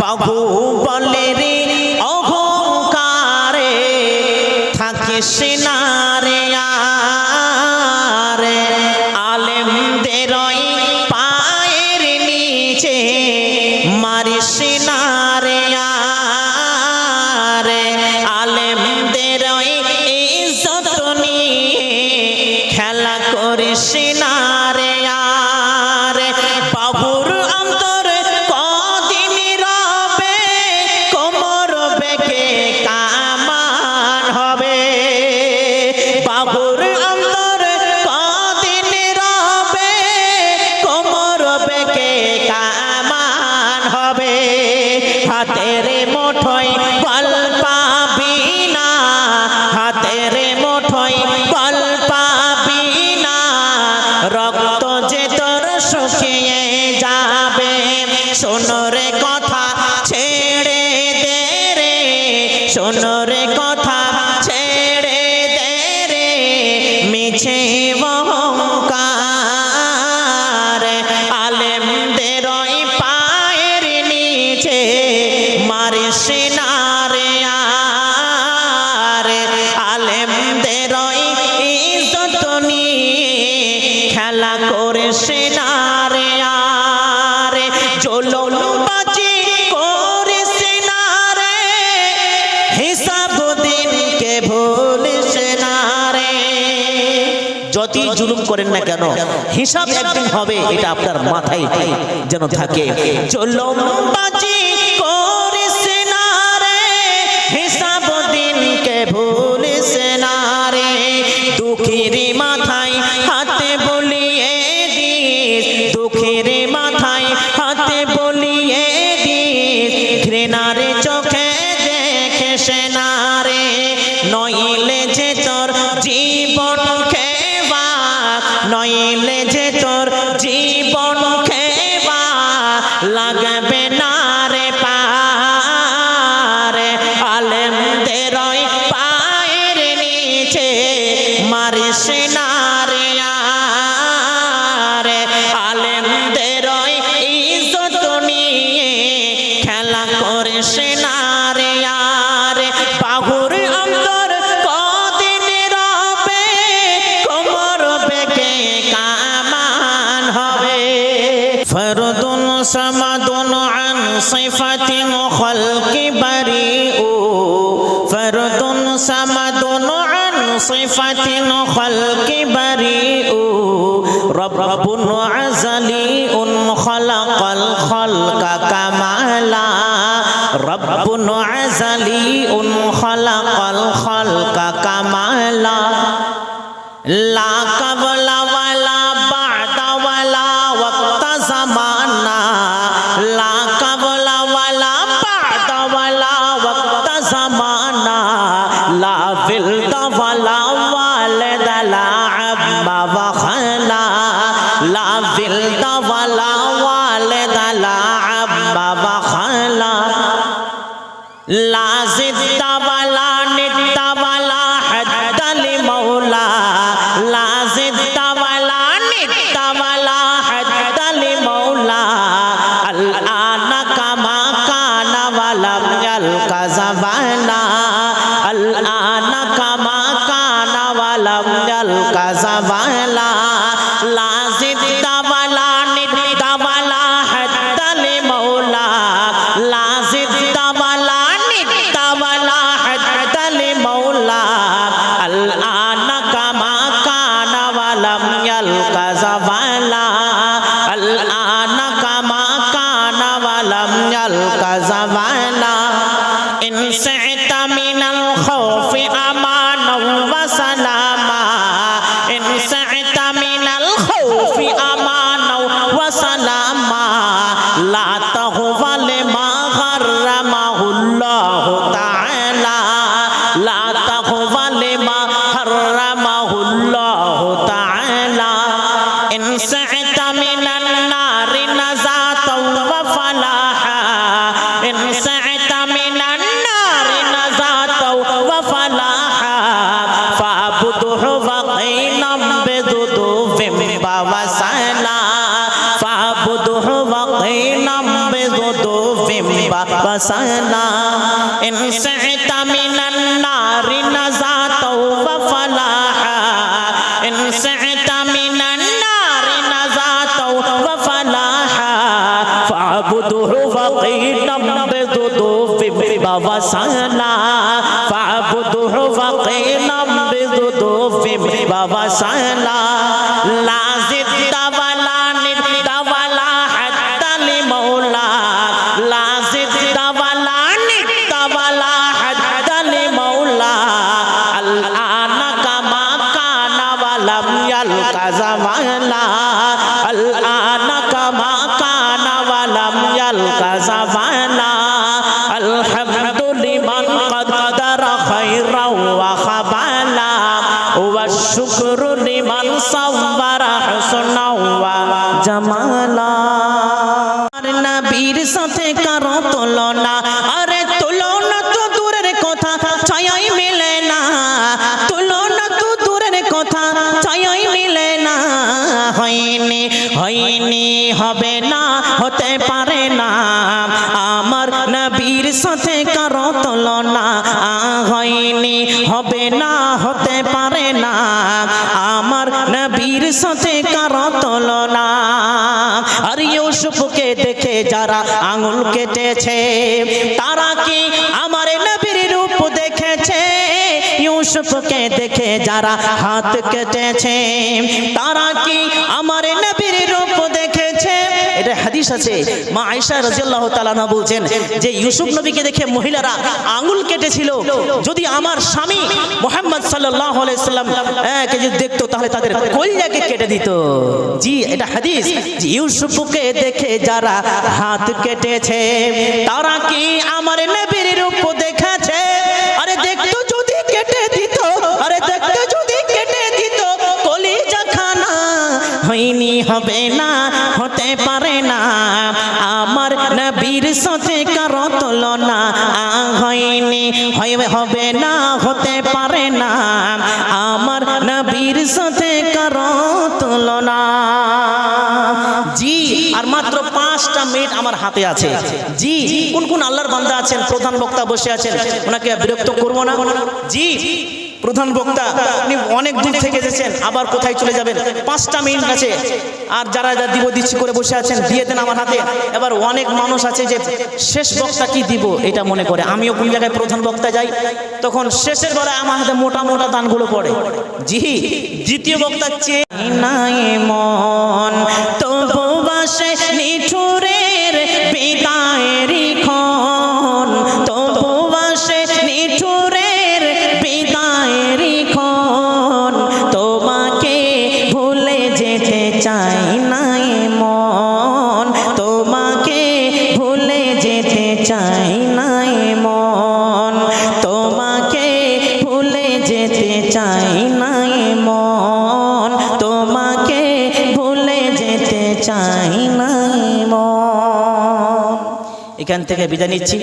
বাবু বলে রে অহংকারে থাকে সেনা যতই জুলুম করেন না কেন হিসাব একদিন হবে এটা আপনার মাথায় যেন থাকে। না রে হিসাব দিনকে ভুলিস না রে। দুঃখীর মাথায় নইলে যে صمد عن صفة خلق بريء. فرد صمد عن صفة خلق بريء. رب عزلي বাবা খালা। লাজিদ তাবালা নিত্তাবালা হদ্দালি মাওলা। লাজিদ তাবালা নিত্তাবালা হদ্দালি মাওলা। আল আনা কামা কানা ওয়ালা মিয়াল কাজাবালা। আল আনা কামা কানা ওয়ালা কাজাবালা। insane. فاعبده وقينا بذنوب وسلا لا زد ولا ند ولا حد لمولا لا زد ولا ند ولا حد لمولا الآن كما كان ولم يلق زمانا শুক্র লিমান সাওয়ারা হাসনাওয়া জামালা। আর নবীর সাথে কারও তুলনা, আরে তুলনা তো দূরের কথা, ছায়াই মিলে না। তুলনা তো দূরের কথা, ছায়াই মিলে না। হয়নি হয়নি, হবে না, হতে পারে না নবীর সাথে কারা তুলনা। আর ইউসুফকে দেখে যারা আঙুল কেটেছে, তারা কি আমার নবীর রূপ দেখেছে? ইউসুফকে দেখে যারা হাত কেটেছে, তারা কি হাদিস আছে। মা আয়েশা রাদিয়াল্লাহু তাআলা না বলছেন যে ইউসুফ নবীকে দেখে মহিলারা আঙুল কেটেছিল। যদি আমার স্বামী মোহাম্মদ সাল্লাম হ্যাঁ, কে যদি দেখতো তাহলে তাদের কলিজাকে কেটে দিত। জি এটা হাদিস। ইউসুফকে দেখে যারা হাত কেটেছে তারা কি আমার নবীর রূপ দেখেছে? আরে দেখতো যদি কেটে দিত আরে দেখতো যদি কেটে দিত কলিজা খানা হয়নি হবে না। পারে না। আমার নবীর সাথে কারও তুলনা হয়নি, হয় হবে না, হতে পারে না। আমার নবীর সাথে কারও তুলনা। জি, আর মাত্র পাঁচটা মিনিট আমার হাতে আছে। জি, কোন কোন আল্লাহর বান্দা আছেন? প্রধান বক্তা বসে আছেন। ওনাকে বিরক্ত করব না। জি প্রধান বক্তা উনি অনেক দূর থেকে এসেছেন, আবার কোথায় চলে যাবেন? পাঁচটা মিনিট আছে। আর যারা যা দিব, দিচ্ছি করে বসে আছেন, দিয়ে দেন আমার হাতে। এবার অনেক মানুষ আছে যে, শেষ বক্তা কি দিব? এটা মনে করে। আমিও কোন জায়গায় প্রধান বক্তা যাই, তখন শেষের বেলায় আমার হাতে মোটা মোটা দানগুলো পড়ে। জি, দ্বিতীয় বক্তা চেয়ে নাই মন। চাই নাই মন। তোমাকে ভুলে যেতে চাই, নাই মন। তোমাকে ভুলে যেতে চাই, নাই মন। এখান থেকে বিদায় নিচ্ছি।